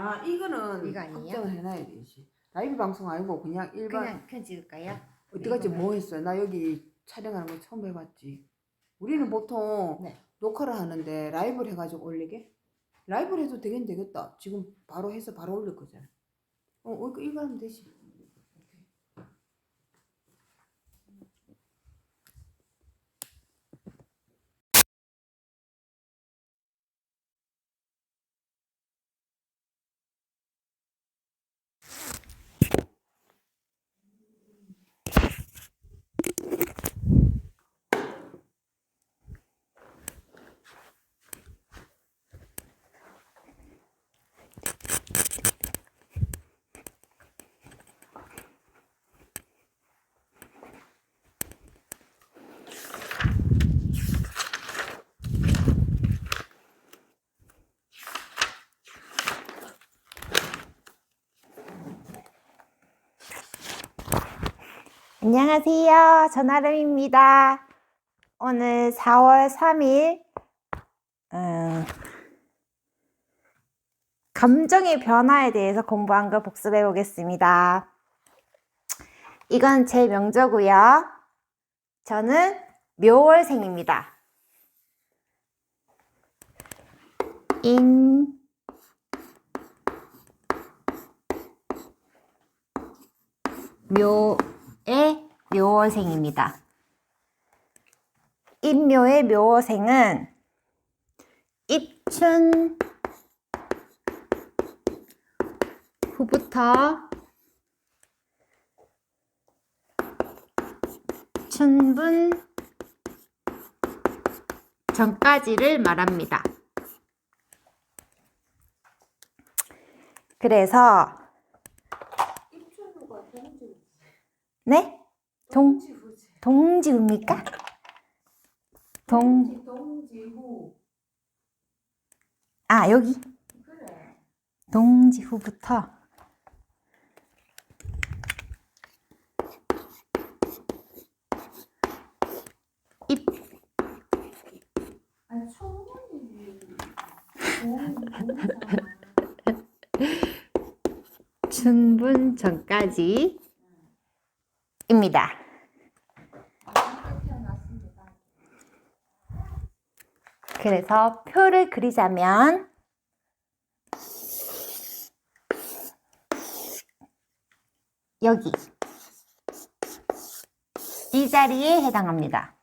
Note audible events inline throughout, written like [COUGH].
아 이거는 이거 아니에요? 확정을 해놔야 되지. 라이브 방송 아니고 그냥 일반 그냥 그냥 찍을까요? 어디까지 이거는- 뭐 했어요? 나 여기 촬영하는 거 처음 해봤지. 우리는 보통 네. 녹화를 하는데 라이브를 해가지고 올리게? 라이브를 해도 되긴 되겠다. 지금 바로 해서 바로 올릴 거잖아. 어, 어, 이거, 이거 하면 되지. 안녕하세요. 전아름입니다. 오늘 4월 3일, 음, 감정의 변화에 대해서 공부한 걸 복습해 보겠습니다. 이건 제 명저고요. 저는 묘월생입니다. 인, 묘 의 묘월생입니다. 인묘의 묘월생은 입춘 후부터 춘분 전까지를 말합니다. 그래서 입천우가 동지, 네? 동 동지후지. 동지입니까? 동 동지후. 아, 여기 그래. 동지 후부터 입 아니. 춘분 [LAUGHS] 전까지 입니다. 그래서 표를 그리자면 여기 이 자리에 해당합니다.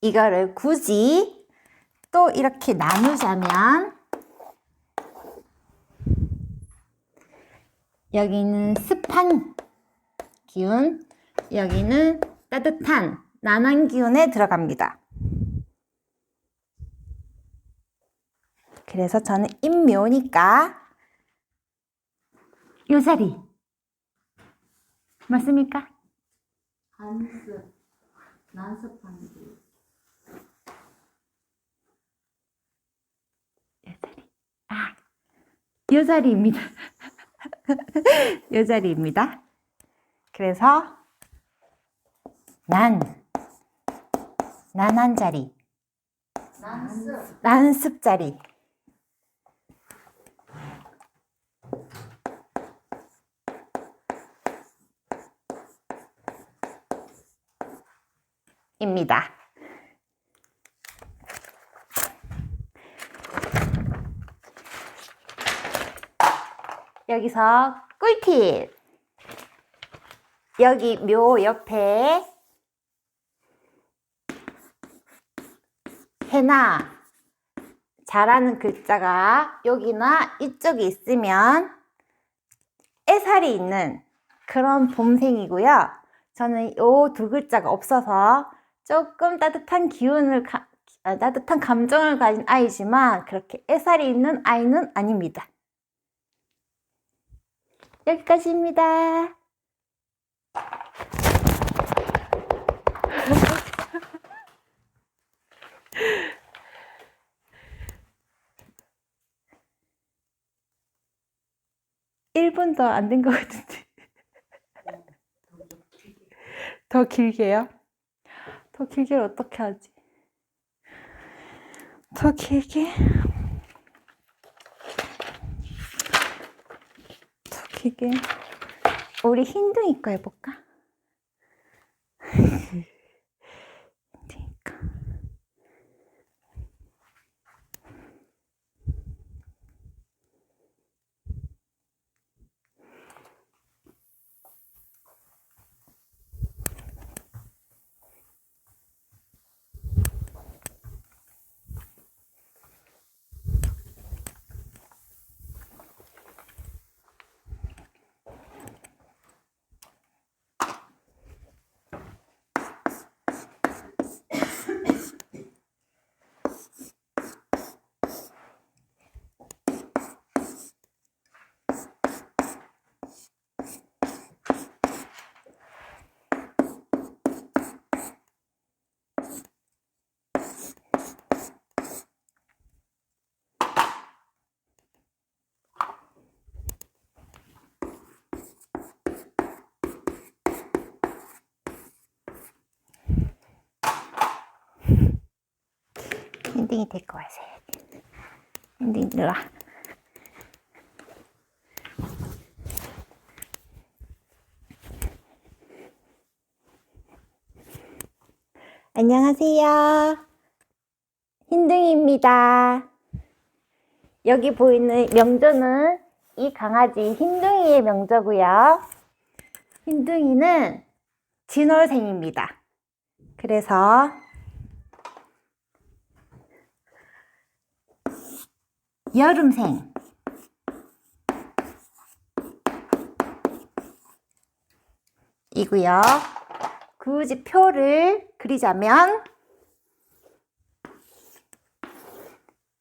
이거를 굳이 또 이렇게 나누자면 여기는 습한 기운, 여기는 따뜻한 난한 기운에 들어갑니다. 그래서 저는 인묘니까 요 자리 맞습니까? 한습. 난습한 기. 요 자리. 아, 요 자리입니다. [LAUGHS] 요 자리입니다. 그래서 난, 난 한 자리, 난습. 난습 자리. 입니다. 여기서 꿀팁. 여기 묘 옆에 해나 잘하는 글자가 여기나 이쪽에 있으면 애살이 있는 그런 봄생이고요. 저는 요두 글자가 없어서 조금 따뜻한 기운을 가- 아, 따뜻한 감정을 가진 아이지만 그렇게 애살이 있는 아이는 아닙니다. 여기까지입니다. 일분더안된 것 같은데. 더 길게요? 더 길게 어떻게 하지? 더 길게? 지금 우리 흰둥이 거 해볼까? 흰둥이 데리고 와서 해야 돼. 흰둥이 일로 와. 안녕하세요. 흰둥이입니다. 여기 보이는 명조는 이 강아지 흰둥이의 명조고요. 흰둥이는 진월생입니다. 그래서 여름생 이고요. 굳이 표를 그리자면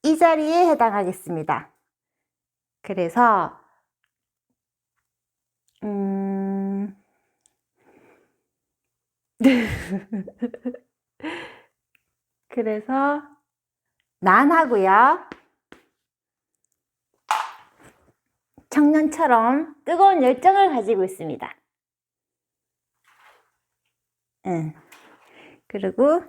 이 자리에 해당하겠습니다. 그래서 음 [LAUGHS] 그래서 난하고요. 청년처럼 뜨거운 열정을 가지고 있습니다. 응. 그리고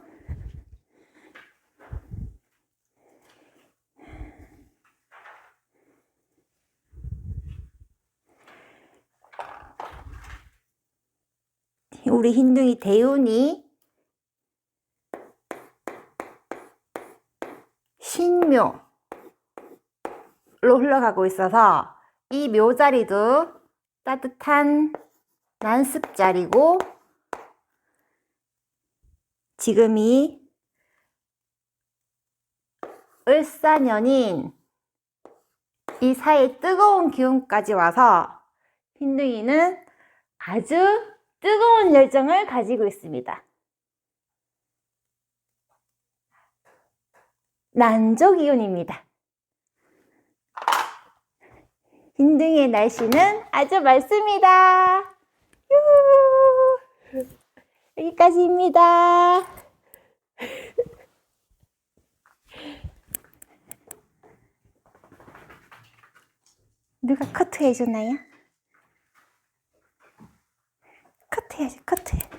우리 흰둥이 대운이 신묘로 흘러가고 있어서 이 묘자리도 따뜻한 난습자리고 지금이 을사년인 이 사이에 뜨거운 기운까지 와서 흰둥이는 아주 뜨거운 열정을 가지고 있습니다. 난조 기운입니다. 인둥의 날씨는 아주 맑습니다. 여기까지입니다. 누가 커트해줬나요? 커트해야지, 커트.